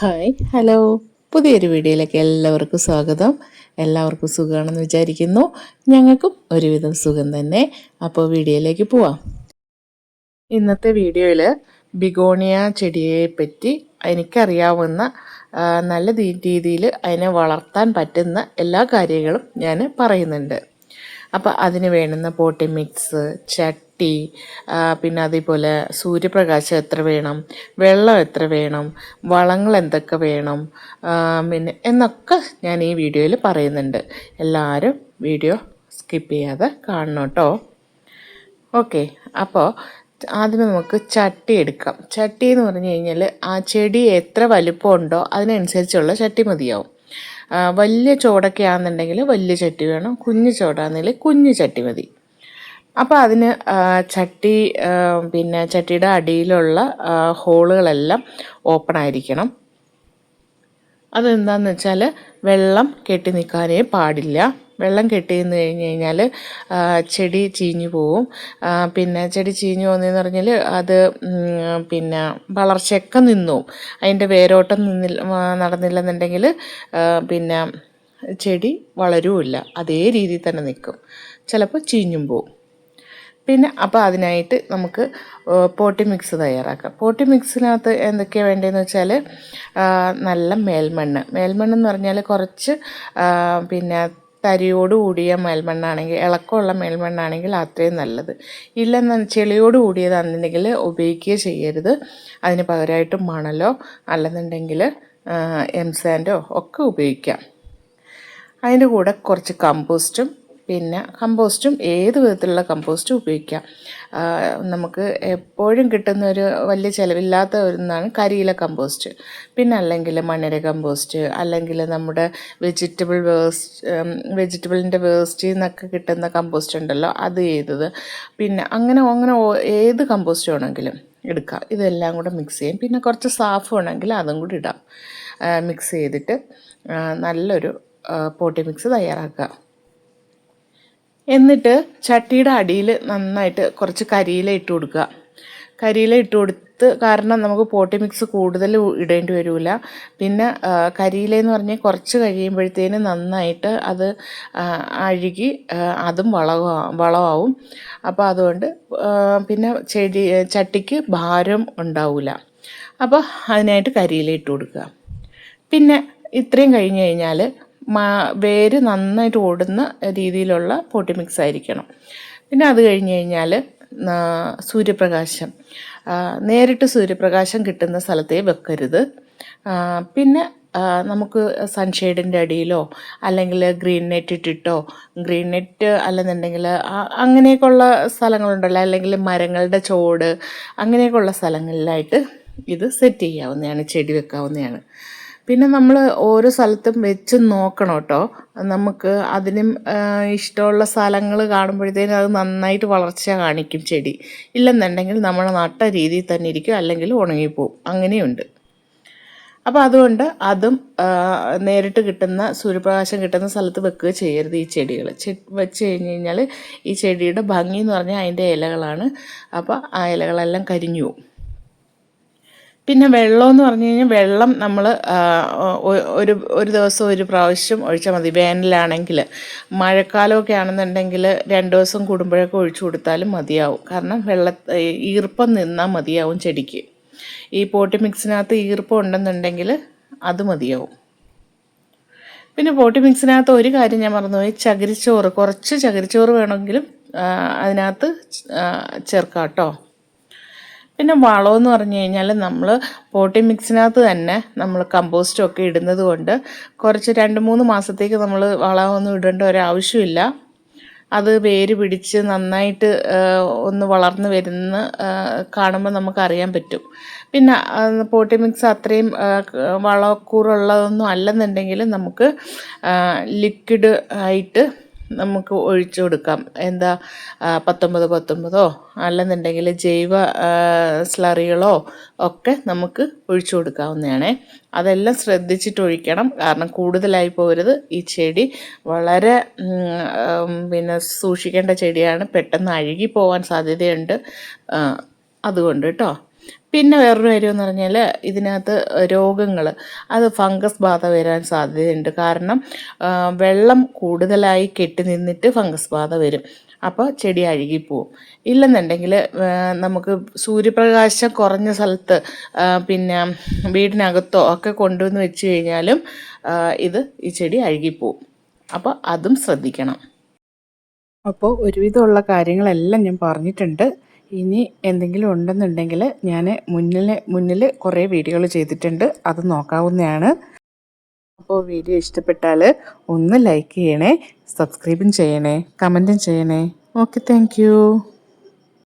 Hi hello. പുതിയൊരു വീഡിയോയിലേക്ക് എല്ലാവർക്കും സ്വാഗതം. എല്ലാവർക്കും സുഖമാണെന്ന് വിചാരിക്കുന്നു. ഞങ്ങൾക്കും ഒരുവിധം സുഖം തന്നെ. അപ്പോൾ വീഡിയോയിലേക്ക് പോവാം. ഇന്നത്തെ വീഡിയോയിൽ ബിഗോണിയ ചെടിയെ പറ്റി എനിക്കറിയാവുന്ന നല്ല രീതിയിൽ അതിനെ വളർത്താൻ പറ്റുന്ന എല്ലാ കാര്യങ്ങളും ഞാൻ പറയുന്നുണ്ട്. അപ്പോൾ അതിന് വേണ്ടുന്ന പോട്ടി മിക്സ് ചട്ടി പിന്നെ അതേപോലെ സൂര്യപ്രകാശം എത്ര വേണം വെള്ളം എത്ര വേണം വളങ്ങൾ എന്തൊക്കെ വേണം പിന്നെ എന്നൊക്കെ ഞാൻ ഈ വീഡിയോയിൽ പറയുന്നുണ്ട്. എല്ലാവരും വീഡിയോ സ്കിപ്പ് ചെയ്യാതെ കാണണം കേട്ടോ. ഓക്കെ അപ്പോൾ ആദ്യമേ നമുക്ക് ചട്ടി എടുക്കാം. ചട്ടി എന്ന് പറഞ്ഞു കഴിഞ്ഞാൽ ആ ചെടി എത്ര വലുപ്പമുണ്ടോ അതിനനുസരിച്ചുള്ള ചട്ടി മതിയാവും. വലിയ ചോടൊക്കെ ആണെന്നുണ്ടെങ്കിൽ വലിയ ചട്ടി വേണം കുഞ്ഞു ചോടാണെന്നുണ്ടെങ്കിൽ കുഞ്ഞു ചട്ടി മതി. അപ്പോൾ അതിന് ചട്ടി പിന്നെ ചട്ടിയുടെ അടിയിലുള്ള ഹോളുകളെല്ലാം ഓപ്പൺ ആയിരിക്കണം. അതെന്താണെന്ന് വെച്ചാൽ വെള്ളം കെട്ടി നിൽക്കാനേ പാടില്ല. വെള്ളം കെട്ടി നിന്ന് കഴിഞ്ഞ് കഴിഞ്ഞാൽ ചെടി ചീഞ്ഞു പോവും. പിന്നെ ചെടി ചീഞ്ഞു പോകുന്നതെന്ന് പറഞ്ഞാൽ അത് പിന്നെ വളർച്ചയൊക്കെ നിന്നു. അതിന്റെ വേരോട്ടം നിന്നില്ല നടന്നില്ലെന്നുണ്ടെങ്കിൽ പിന്നെ ചെടി വളരുമില്ല അതേ രീതിയിൽ തന്നെ നിൽക്കും ചിലപ്പോൾ ചീഞ്ഞും പോവും. പിന്നെ അപ്പോൾ അതിനായിട്ട് നമുക്ക് പോട്ടി മിക്സ് തയ്യാറാക്കാം. പോട്ടി മിക്സിനകത്ത് എന്തൊക്കെയാണ് വേണ്ടതെന്ന് വെച്ചാൽ നല്ല മേൽമണ്ണ്. മേൽമണ്ണ് എന്ന് പറഞ്ഞാൽ കുറച്ച് പിന്നെ തരിയോട് കൂടിയ മേൽമണ്ണാണെങ്കിൽ ഇളക്കമുള്ള മേൽമണ്ണാണെങ്കിൽ അത്രയും നല്ലത്. ഇല്ലെന്ന് ചെളിയോട് കൂടിയതാണെന്നുണ്ടെങ്കിൽ ഉപയോഗിക്കുകയോ ചെയ്യരുത്. അതിന് പകരമായിട്ട് മണലോ അല്ലെന്നുണ്ടെങ്കിൽ എംസാൻഡോ ഒക്കെ ഉപയോഗിക്കാം. അതിന്റെ കൂടെ കുറച്ച് കമ്പോസ്റ്റും പിന്നെ കമ്പോസ്റ്റും ഏത് വിധത്തിലുള്ള കമ്പോസ്റ്റും ഉപയോഗിക്കാം. നമുക്ക് എപ്പോഴും കിട്ടുന്ന ഒരു വലിയ ചിലവില്ലാത്ത ഒന്നാണ് കരിയില കമ്പോസ്റ്റ്. പിന്നെ അല്ലെങ്കിൽ മണ്ണിര കമ്പോസ്റ്റ് അല്ലെങ്കിൽ നമ്മുടെ വെജിറ്റബിൾ വേസ്റ്റ് വെജിറ്റബിളിന്റെ വേസ്റ്റിൽ നിന്നൊക്കെ കിട്ടുന്ന കമ്പോസ്റ്റ് ഉണ്ടല്ലോ അത് ചെയ്തത് പിന്നെ അങ്ങനെ അങ്ങനെ ഏത് കമ്പോസ്റ്റ് വേണമെങ്കിലും എടുക്കാം. ഇതെല്ലാം കൂടെ മിക്സ് ചെയ്യും. പിന്നെ കുറച്ച് സാഫ് വേണമെങ്കിൽ അതും കൂടി ഇടാം. മിക്സ് ചെയ്തിട്ട് നല്ലൊരു പോട്ടി മിക്സ് തയ്യാറാക്കുക. എന്നിട്ട് ചട്ടിയുടെ അടിയിൽ നന്നായിട്ട് കുറച്ച് കരിയില ഇട്ട് കൊടുക്കുക. കരിയില ഇട്ട് കൊടുത്ത് കാരണം നമുക്ക് പോട്ടി മിക്സ് കൂടുതൽ ഇടേണ്ടി വരില്ല പിന്നെ കരിയിലെന്ന് പറഞ്ഞാൽ കുറച്ച് കഴിയുമ്പോഴത്തേന് നന്നായിട്ട് അത് അഴുകി അതും വളവും വളമാവും അപ്പോൾ അതുകൊണ്ട് പിന്നെ ചെടി ചട്ടിക്ക് ഭാരം ഉണ്ടാവില്ല അപ്പോൾ അതിനായിട്ട് കരിയില ഇട്ട് കൊടുക്കുക. പിന്നെ ഇത്രയും കഴിഞ്ഞ് കഴിഞ്ഞാൽ വേര് നന്നായിട്ട് ഓടുന്ന രീതിയിലുള്ള പോട്ടി മിക്സ് ആയിരിക്കണം. പിന്നെ അത് കഴിഞ്ഞ് കഴിഞ്ഞാൽ സൂര്യപ്രകാശം. നേരിട്ട് സൂര്യപ്രകാശം കിട്ടുന്ന സ്ഥലത്തേ വെക്കരുത്. പിന്നെ നമുക്ക് സൺഷെയ്ഡിന്റെ അടിയിലോ അല്ലെങ്കിൽ ഗ്രീൻ നെറ്റ് ഇട്ടിട്ടോ ഗ്രീൻ നെറ്റ് അല്ലെന്നുണ്ടെങ്കിൽ അങ്ങനെയൊക്കെ അങ്ങനെയൊക്കെയുള്ള സ്ഥലങ്ങളുണ്ടല്ലോ അല്ലെങ്കിൽ മരങ്ങളുടെ ചോട് അങ്ങനെയൊക്കെയുള്ള സ്ഥലങ്ങളിലായിട്ട് ഇത് സെറ്റ് ചെയ്യാവുന്നതാണ് ചെടി വെക്കാവുന്നതാണ്. പിന്നെ നമ്മൾ ഓരോ സ്ഥലത്തും വെച്ച് നോക്കണം കേട്ടോ നമുക്ക് അതിനും ഇഷ്ടമുള്ള സ്ഥലങ്ങൾ കാണുമ്പോഴത്തേനും അത് നന്നായിട്ട് വളർച്ച കാണിക്കും ചെടി. ഇല്ലെന്നുണ്ടെങ്കിൽ നമ്മൾ നട്ട രീതിയിൽ തന്നെ ഇരിക്കും അല്ലെങ്കിൽ ഉണങ്ങിപ്പോവും. അങ്ങനെയുണ്ട്. അപ്പോൾ അതുകൊണ്ട് അതും നേരിട്ട് കിട്ടുന്ന സൂര്യപ്രകാശം കിട്ടുന്ന സ്ഥലത്ത് വെക്കുക ചെയ്യരുത് ഈ ചെടികൾ വെച്ച് കഴിഞ്ഞ് കഴിഞ്ഞാൽ ഈ ചെടിയുടെ ഭംഗി എന്ന് പറഞ്ഞാൽ അതിന്റെ ഇലകളാണ്. അപ്പോൾ ആ ഇലകളെല്ലാം കരിഞ്ഞു പോകും പിന്നെ വെള്ളം എന്ന് പറഞ്ഞു കഴിഞ്ഞാൽ വെള്ളം നമ്മൾ ഒരു ഒരു ദിവസം ഒരു പ്രാവശ്യം ഒഴിച്ചാൽ മതി. വേനലാണെങ്കിൽ മഴക്കാലമൊക്കെ ആണെന്നുണ്ടെങ്കിൽ രണ്ട് ദിവസം കൂടുമ്പോഴൊക്കെ ഒഴിച്ചു കൊടുത്താലും മതിയാവും. കാരണം വെള്ള ഈർപ്പം നിന്നാൽ മതിയാവും ചെടിക്ക്. ഈ പോട്ടി മിക്സിനകത്ത് ഈർപ്പം ഉണ്ടെന്നുണ്ടെങ്കിൽ അത് മതിയാവും. പിന്നെ പോട്ടി മിക്സിനകത്ത് ഒരു കാര്യം ഞാൻ മറന്നുപോയി ചകിരിച്ചോറ്. കുറച്ച് ചകിരിച്ചോറ് വേണമെങ്കിലും അതിനകത്ത് ചേർക്കാം കേട്ടോ പിന്നെ വളമെന്ന് പറഞ്ഞു കഴിഞ്ഞാൽ നമ്മൾ പോട്ടി മിക്സിനകത്ത് തന്നെ നമ്മൾ കമ്പോസ്റ്റും ഒക്കെ ഇടുന്നത് കൊണ്ട് കുറച്ച് രണ്ട് മൂന്ന് മാസത്തേക്ക് നമ്മൾ വളമൊന്നും ഇടേണ്ട ഒരാവശ്യമില്ല. അത് വേര് പിടിച്ച് നന്നായിട്ട് ഒന്ന് വളർന്നു വരുന്ന കാണുമ്പോൾ നമുക്കറിയാൻ പറ്റും. പിന്നെ പോട്ടി മിക്സ് അത്രയും വളക്കൂറുള്ളതൊന്നും അല്ലെന്നുണ്ടെങ്കിൽ നമുക്ക് ലിക്വിഡ് ആയിട്ട് നമുക്ക് ഒഴിച്ചു കൊടുക്കാം. എന്താ പത്തൊമ്പത് പത്തൊമ്പതോ അല്ലെന്നുണ്ടെങ്കിൽ ജൈവ സ്ലറികളോ ഒക്കെ നമുക്ക് ഒഴിച്ചു കൊടുക്കാവുന്നതാണ്. അതെല്ലാം ശ്രദ്ധിച്ചിട്ട് ഒഴിക്കണം. കാരണം കൂടുതലായി പോകരുത് ഈ ചെടി. വളരെ പിന്നെ സൂക്ഷിക്കേണ്ട ചെടിയാണ്. പെട്ടെന്ന് അഴുകി പോകാൻ സാധ്യതയുണ്ട്. അതുകൊണ്ട് കേട്ടോ. പിന്നെ വേറൊരു കാര്യം എന്ന് പറഞ്ഞാൽ ഇതിനകത്ത് രോഗങ്ങൾ അത് ഫംഗസ് ബാധ വരാൻ സാധ്യതയുണ്ട്. കാരണം വെള്ളം കൂടുതലായി കെട്ടി നിന്നിട്ട് ഫംഗസ് ബാധ വരും. അപ്പോൾ ചെടി അഴുകിപ്പോവും ഇല്ലെന്നുണ്ടെങ്കിൽ നമുക്ക് സൂര്യപ്രകാശം കുറഞ്ഞ സ്ഥലത്ത് പിന്നെ വീടിനകത്തോ ഒക്കെ കൊണ്ടുവന്ന് വെച്ച് കഴിഞ്ഞാലും ഇത് ഈ ചെടി അഴുകിപ്പോവും അപ്പോൾ അതും ശ്രദ്ധിക്കണം. അപ്പോൾ ഒരുവിധമുള്ള കാര്യങ്ങളെല്ലാം ഞാൻ പറഞ്ഞിട്ടുണ്ട്. ഇനി എന്തെങ്കിലും ഉണ്ടെന്നുണ്ടെങ്കിൽ ഞാൻ മുന്നിൽ മുന്നിൽ കുറേ വീഡിയോകൾ ചെയ്തിട്ടുണ്ട്. അത് നോക്കാവുന്നതാണ്. അപ്പോൾ വീഡിയോ ഇഷ്ടപ്പെട്ടാൽ ഒന്ന് ലൈക്ക് ചെയ്യണേ സബ്സ്ക്രൈബും ചെയ്യണേ കമന്റും ചെയ്യണേ. Okay thank